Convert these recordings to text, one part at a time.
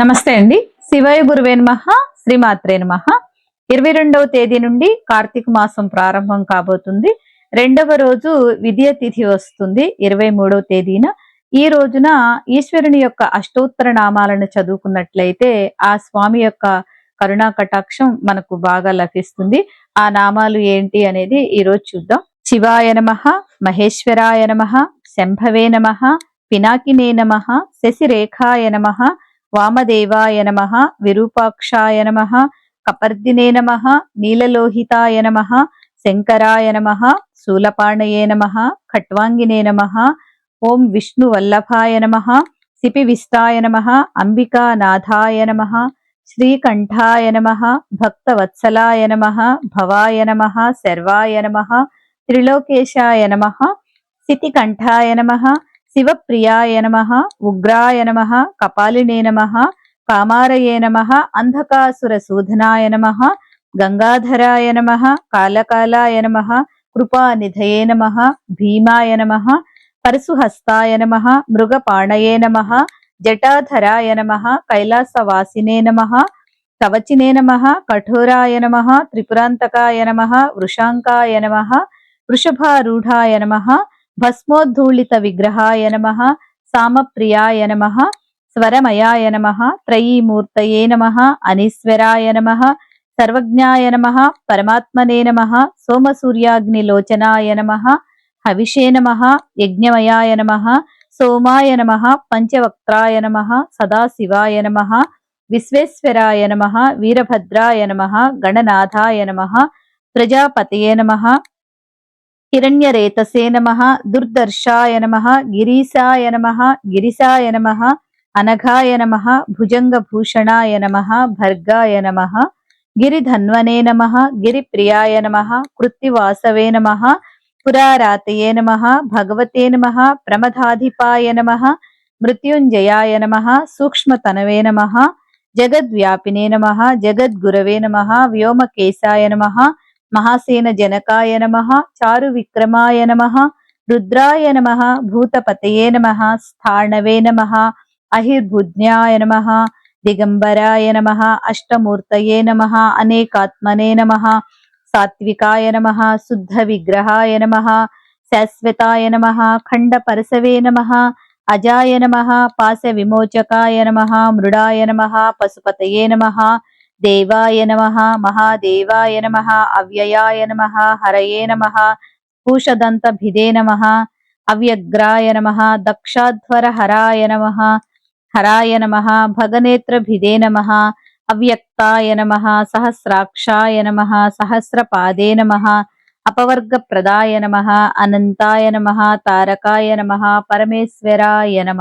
నమస్తే అండి. శివయ గురువే నమ శ్రీమాత్రే నమ. ఇరవై రెండవ తేదీ నుండి కార్తీక మాసం ప్రారంభం కాబోతుంది. రెండవ రోజు విద్య తిథి వస్తుంది ఇరవై మూడవ తేదీన. ఈ రోజున ఈశ్వరుని యొక్క అష్టోత్తర నామాలను చదువుకున్నట్లయితే ఆ స్వామి యొక్క కరుణా కటాక్షం మనకు బాగా లభిస్తుంది. ఆ నామాలు ఏంటి అనేది ఈ రోజు చూద్దాం. శివాయ నమ మహేశ్వరాయ నమ శంభవే నమ పినాకినే నమ శశిరేఖాయ నమ వామదేవాయ నమ విరూపాక్షాయ నమ కపర్దినే నమ నీలలోహితాయ నమ శంకరాయ నమ శూలపాణయే నమ ఖట్వాంగినే నమ ఓం విష్ణు వల్లభాయ నమ సిపివిష్టాయ నమ అంబికానాథాయ నమ శ్రీకంఠాయ నమ భక్తవత్సలాయ నమ భవాయ నమ శర్వాయ నమ త్రిలోకేశాయ నమ సితికంఠాయ నమ శివప్రియాయ నమ ఉగ్రాయ నమ కపాలినే నమ కామారయే నమ అంధకాసుర అంధకాసురసూధనాయ నమ గంగాధరాయ నమ కాలకాలాయ నమ కృపానిధయే నమ భీమాయ నమ పరశుహస్తాయ నమ మృగపాణయే నమ జటాధరాయ నమ కైలాసవాసినే నమ కవచినే నమ కఠోరాయ నమ త్రిపురాంతకాయ నమ వృషాంకాయ నమ వృషభారూఢాయ నమ భస్మోద్ధూళిత విగ్రహాయ నమ సామప్రియాయ నమ స్వరమయాయ నమ త్రయీమూర్తయే నమ అనీశ్వరాయ నమ సర్వజ్ఞాయ నమ పరమాత్మనే నమ సోమసూర్యాగ్నిలోచనాయ నమ హవిషే నమ యజ్ఞమయాయ నమ సోమాయ నమ పంచవక్త్రాయ నమ సదాశివాయ నమ విశ్వేశ్వరాయ నమ వీరభద్రాయ నమ గణనాథాయ నమ ప్రజాపతయే నమ హిరణ్యరేతసే నమ దుర్దర్శాయ నమ గిరీశాయ నమ గిరిశాయ నమ అనఘాయ నమ భుజంగభూషణాయ నమ భర్గాయ నమ గిరిధన్వనే నమ గిరిప్రియాయ నమ కృత్తివాసవే నమ పురారాతయే నమ భగవతే నమ ప్రమదాధిపాయ నమ మృత్యుంజయాయ నమ సూక్ష్మతనవే నమ జగద్వ్యాపినే నమ జగద్గురవే నమ వ్యోమకేశాయ నమ మహాసేన జనకాయ నమ చారు విక్రమాయ నమ రుద్రాయ నమ భూతపతయే నమ స్థాణవే నమ అహిర్భుజ్ఞాయ నమ దిగంబరాయ నమ అష్టమూర్తయే నమ అనేకాత్మనే నమ సాత్వికాయ నమ శుద్ధ విగ్రహాయ నమ శాశ్వతాయ నమ ఖండపరసవే నమ అజాయ నమ పాశ విమోచకాయ నమ మృడాయ నమ పశుపతయే నమ దేవాయ నమ మహాదేవాయ నమ అవ్యయాయ నమ హరయే నమ పూషదంత భిదే నమ అవ్యగ్రాయ నమ దక్షాధ్వర హరాయ నమ హరాయ నమ భగనేత్ర భిదే నమ అవ్యక్తాయ నమ సహస్రాక్షాయ నమ సహస్రపాదే నమ అపవర్గప్రదాయ నమ అనంతాయ నమ తారకాయ నమ పరమేశ్వరాయ నమ.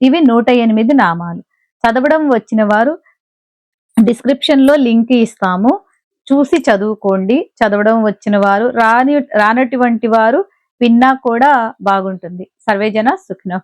ఇవి నూట ఎనిమిది నామాలు. చదవడం వచ్చిన వారు డిస్క్రిప్షన్లో లింక్ ఇస్తాము. చూసి చదువుకోండి. చదవడం వచ్చిన వారు రాని రానటువంటి వారు విన్నా కూడా బాగుంటుంది. సర్వేజన సుఖిన